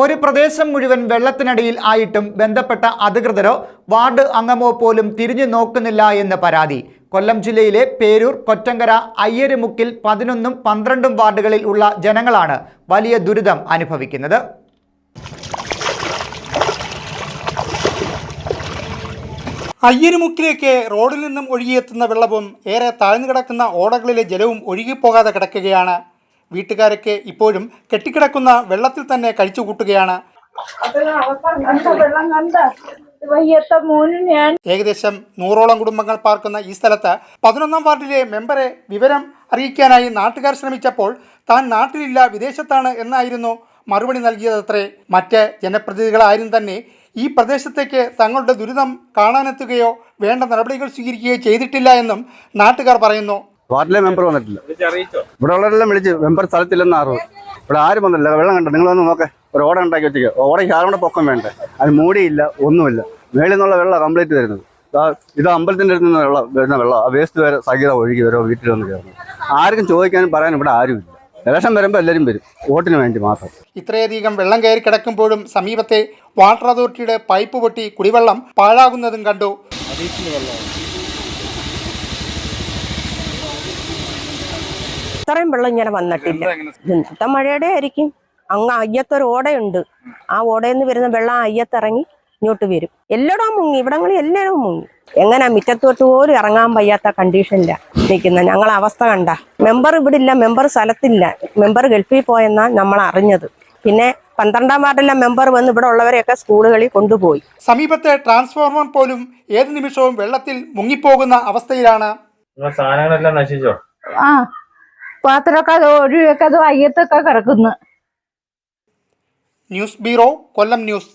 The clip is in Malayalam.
ഒരു പ്രദേശം മുഴുവൻ വെള്ളത്തിനടിയിൽ ആയിട്ടും ബന്ധപ്പെട്ട അധികൃതരോ വാർഡ് അംഗമോ പോലും തിരിഞ്ഞു നോക്കുന്നില്ല എന്ന് പരാതി. കൊല്ലം ജില്ലയിലെ പേരൂർ കൊറ്റങ്കര അയ്യരുമുക്കിൽ പതിനൊന്നും പന്ത്രണ്ടും വാർഡുകളിൽ ഉള്ള ജനങ്ങളാണ് വലിയ ദുരിതം അനുഭവിക്കുന്നത്. അയ്യരുമുക്കിലേക്ക് റോഡിൽ നിന്നും ഒഴുകിയെത്തുന്ന വെള്ളവും ഏറെ താഴ്ന്നു കിടക്കുന്ന ഓടകളിലെ ജലവും ഒഴുകിപ്പോകാതെ കിടക്കുകയാണ് വീട്ടുകാരൊക്കെ ഇപ്പോഴും കെട്ടിക്കിടക്കുന്ന വെള്ളത്തിൽ തന്നെ കഴിച്ചുകൂട്ടുകയാണ് ഏകദേശം നൂറോളം കുടുംബങ്ങൾ പാർക്കുന്ന ഈ സ്ഥലത്ത് പതിനൊന്നാം വാർഡിലെ മെമ്പറെ വിവരം അറിയിക്കാനായി നാട്ടുകാർ ശ്രമിച്ചപ്പോൾ താൻ നാട്ടിലില്ല വിദേശത്താണ് എന്നായിരുന്നു മറുപടി നൽകിയതത്രേ. മറ്റ് ജനപ്രതിനിധികളാരും തന്നെ ഈ പ്രദേശത്തേക്ക് തങ്ങളുടെ ദുരിതം കാണാനെത്തുകയോ വേണ്ട നടപടികൾ സ്വീകരിക്കുകയോ ചെയ്തിട്ടില്ല എന്നും നാട്ടുകാർ പറയുന്നു. വാർഡിലെ മെമ്പർ വന്നിട്ടില്ല. ഇവിടെ ഉള്ളവരെല്ലാം വിളിച്ച് മെമ്പർ സ്ഥലത്തില്ലെന്ന് അറിവ് ഇവിടെ ആരും വന്നില്ല വെള്ളം കണ്ടോ? നിങ്ങൾ വന്ന് നോക്കെ. ഒരു ഓട ഉണ്ടാക്കി വെച്ചേക്കുക ഓടയ്ക്ക് ആരുടെ പൊക്കം വേണ്ടേ. അത് മൂടിയില്ല ഒന്നുമില്ല. മേളിൽ നിന്നുള്ള വെള്ളം കംപ്ലീറ്റ് തരുന്നത് ദാ ഇത് അമ്പലത്തിന്റെ അടുത്ത് നിന്ന് വെള്ളം വരുന്ന വെള്ളം. ആ വേസ്റ്റ് വരെ സഹിത ഒഴുകി വരോ വീട്ടിൽ വന്ന് കയറുന്നു. ആർക്കും ചോദിക്കാനും പറയാനും ഇവിടെ ആരുമില്ല. ഇലക്ഷൻ വരുമ്പോൾ എല്ലാവരും വരും. വോട്ടിന് വേണ്ടി മാത്രം. ഇത്രയധികം വെള്ളം കയറി കിടക്കുമ്പോഴും സമീപത്തെ വാട്ടർ അതോറിറ്റിയുടെ പൈപ്പ് പൊട്ടി കുടിവെള്ളം പാഴാകുന്നതും കണ്ടു. ഇത്രയും വെള്ളം ഇങ്ങനെ വന്നിട്ടില്ല. ഇന്നത്തെ മഴയുടെ ആയിരിക്കും. അങ്ങ് അയ്യത്തൊരു ഓടയുണ്ട്. ആ ഓടയിൽ നിന്ന് വരുന്ന വെള്ളം ആ അയ്യത്തിറങ്ങി ഇങ്ങോട്ട് വരും. എല്ലായിടവും മുങ്ങി. ഇവിടങ്ങളിൽ എല്ലായിടവും മുങ്ങി. എങ്ങനെ മിറ്റത്തോട്ട് പോലും ഇറങ്ങാൻ വയ്യാത്ത കണ്ടീഷനില്ല നിൽക്കുന്ന. ഞങ്ങളെ അവസ്ഥ കണ്ട. മെമ്പർ ഇവിടെ ഇല്ല മെമ്പർ സ്ഥലത്തില്ല. മെമ്പർ ഗൾഫിൽ പോയെന്നാ നമ്മൾ അറിഞ്ഞത്. പിന്നെ പന്ത്രണ്ടാം വാർഡിലെ മെമ്പർ വന്ന് ഇവിടെ ഉള്ളവരെയൊക്കെ സ്കൂളുകളിൽ കൊണ്ടുപോയി. സമീപത്തെ ട്രാൻസ്ഫോർമർ പോലും ഏത് നിമിഷവും വെള്ളത്തിൽ മുങ്ങിപ്പോകുന്ന അവസ്ഥയിലാണ്? നിങ്ങളെ സാധനങ്ങളെല്ലാം നശിച്ചോ? ആ. പാത്രമൊക്കെ അത് ഒഴിവൊക്കെ അത് വയ്യത്തൊക്കെ കിടക്കുന്നു ന്യൂസ് ബ്യൂറോ കൊല്ലം ന്യൂസ്